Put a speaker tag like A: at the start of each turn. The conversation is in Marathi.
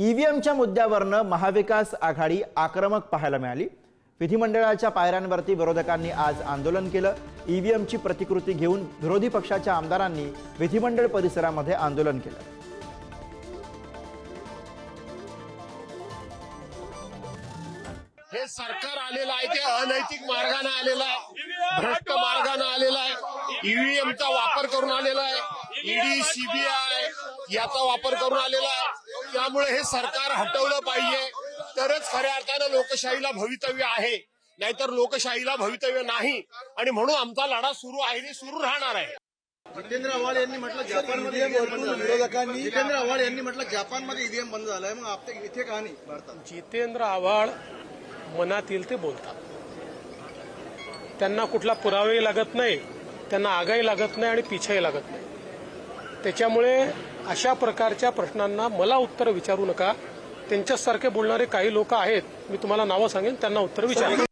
A: ईव्हीएमच्या मुद्द्यावरनं महाविकास आघाडी आक्रमक पाहायला मिळाली. विधिमंडळाच्या पायऱ्यांवरती विरोधकांनी आज आंदोलन केलं. ईव्हीएमची प्रतिकृती घेऊन विरोधी पक्षाच्या आमदारांनी विधिमंडळ परिसरामध्ये आंदोलन केलं.
B: हे सरकार आलेलं आहे ते अनैतिक मार्गाने आलेलं आहे भ्रष्ट मार्गाने आलेलं आहे ईव्हीएमचा वापर करून आलेला आहे ईडी सीबीआय याचा वापर करून आलेला आहे. त्यामुळे हे सरकार हटवलं पाहिजे. तरच खऱ्या अर्थानं लोकशाहीला भवितव्य आहे. नाहीतर लोकशाहीला भवितव्य नाही. आणि म्हणून आमचा लढा सुरू आहे आणि सुरू राहणार आहे.
C: जितेंद्र आव्हाड यांनी म्हटलं जपानमध्ये. विरोधकांनी जितेंद्र आव्हाड यांनी म्हटलं जपानमध्ये ईव्हीएम बंद झालाय. मग आपल्या इथे का नाही भारतात
D: जितेंद्र आव्हाड मनात येईल ते बोलतात. त्यांना कुठला पुरावाही लागत नाही. त्यांना आगाही लागत नाही आणि पिछाही लागत नाही. त्याच्यामुळे अशा प्रकारच्या प्रश्नांना मला उत्तर विचारू नका. त्यांच्यासारखे बोलणारे काही लोक आहेत मी तुम्हाला नावं सांगेन त्यांना उत्तर विचारा.